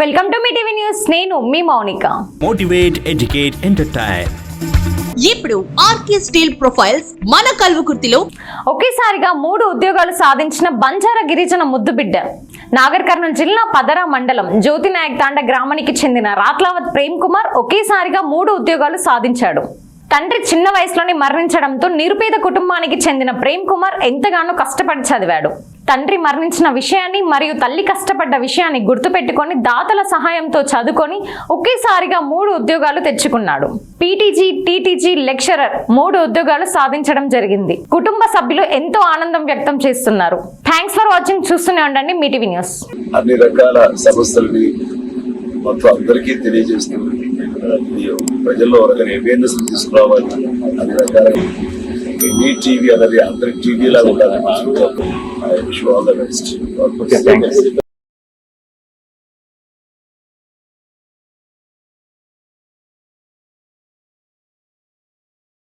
Welcome to Mee TV news నేను మీ Mounika. Motivate, educate, entertain. ఇప్పుడు ఆర్కే స్టీల్ ప్రొఫైల్స్ మన కల్వకుర్తిలో ఒకేసారిగా మూడు ఉద్యోగాలు సాధించిన బంజారా గిరిజన ముద్దుబిడ్డ నాగర్ కర్నూలు జిల్లా పదరా మండలం జ్యోతి నాయక్ తాండ గ్రామానికి చెందిన రాత్లావత్ ప్రేమ్ కుమార్ ఒకేసారిగా మూడు ఉద్యోగాలు సాధించాడు. తండ్రి చిన్న వయసులోనే మరణించడంతో నిరుపేద కుటుంబానికి చెందిన ప్రేమ్ కుమార్ ఎంతగానో కష్టపడి చదివాడు. తండ్రి మరణించిన విషయాన్ని మరియు తల్లి కష్టపడ్డ విషయాన్ని గుర్తుపెట్టుకొని దాతల సహాయంతో చదువుకొని ఒకేసారిగా మూడు ఉద్యోగాలు తెచ్చుకున్నాడు. పీటీజీ టీటీజీ లెక్చరర్ మూడు ఉద్యోగాలు సాధించడం జరిగింది. కుటుంబ సభ్యులు ఎంతో ఆనందం వ్యక్తం చేస్తున్నారు. థ్యాంక్స్ ఫర్ వాచింగ్ చూస్తూనే ఉండండి మీ టీవీ న్యూస్. అన్ని రకాల సమస్యలని మొత్తం అందరికీ తెలియజేస్తూ ప్రజల్లో అవేర్నెస్ తీసుకురావాలి అన్ని రకాల మీ టీవీ అనేది అందరి టీవీ లాగా ఉండాలి. All the best